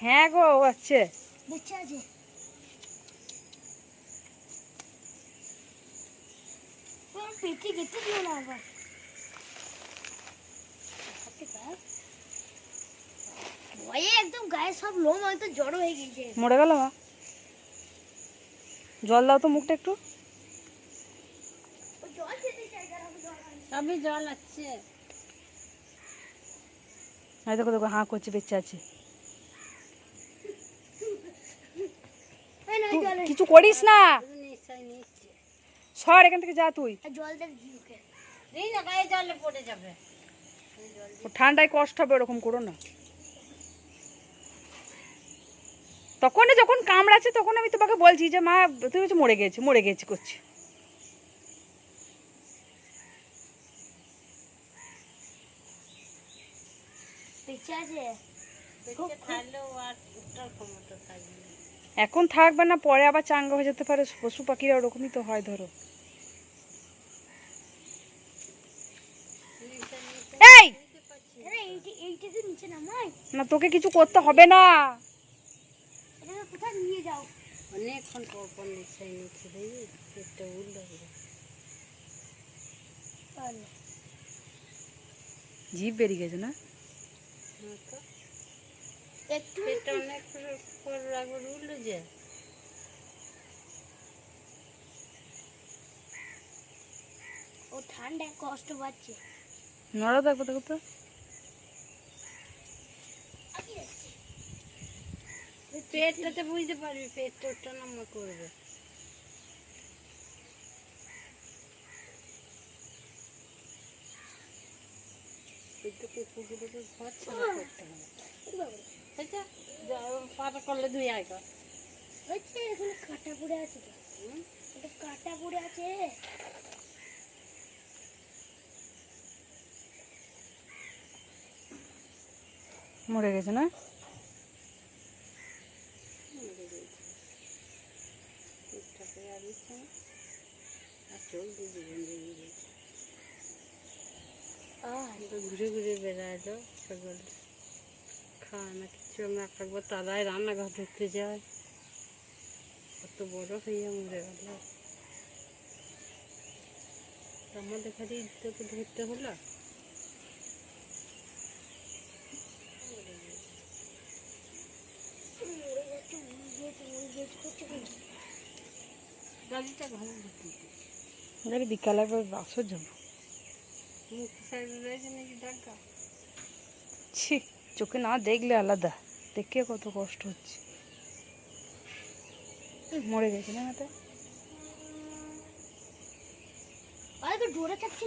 হ্যাঁ গো ও আছে। বেঁচে আছে। পেটে গেতে দিও না আবার। ভয়ে একদম গায়ে সব লোম হয়তো জড়ো হয়ে গেছে। মরে গেল মা। জল দাও তো মুখটা একটু। সবই জল আছে। দেখো দেখো হাঁ করছে বেঁচে আছে এই নয় তুই জল কিছু করিস না। সর এখান থেকে যা তুই। ঠান্ডায় কষ্ট হবে ওরকম করো না। তখন যখন কামড়াচ্ছে তখন আমি তোমাকে বলছি যে মা তুমি হচ্ছে মরে গেছি মরে গেছি করছি। আছে? বেঁচে থাকলেও আর উত্তর ক্ষমতা থাকবে। এখন থাকবে না পরে আবার চাঙ্গা হয়ে যেতে পারে পশু পাখিরা ওরকমই তো হয় ধরো। এই! আরে এইটা এইটা তো নিচে নামাই না তোকে কিছু করতে হবে না। এটা কোথায় নিয়ে যাও অনেকক্ষণ পর পর নিশ্চয় নিচ্ছে দেখবি পেটটা উল্টো জিভ বেরিয়ে গেছে না? হ্যাঁ পেটটা অনেক পর একবার উল্টো যে। ও ঠান্ডায় কষ্ট পাচ্ছে। নড়া দেখো দেখো তো। পেটটাতে বুঝতে পারবি পেটটা ওটা নামা করবে। কুকুরগুলোকে ঘর ছাড়া করতে হবে। পাটা করলে দুই আয় কর হচ্ছে এখানে কাটা পড়ে আছে তো। এটা কাটা পড়ে আছে। মরে গেছে না? ঘুরে ঘুরে বেড়ায় তো ছাগল খায় না কিছু আমরা একবার তারাই রান্নাঘর ঢুকতে যায় কত বড় হইয়া মরে গেল আমাদের খালি তোকে ধরতে হলো? গাড়িটা ভালো গাড়ি বিকালে একবার বাসর যাব। মুখ সাইডে রয়েছে নাকি ডাকা ছি। চোখে না দেখলে আলাদা। দেখে কত কষ্ট হচ্ছে। মরে গেছে না জোরে তো ডোরে চাচ্ছে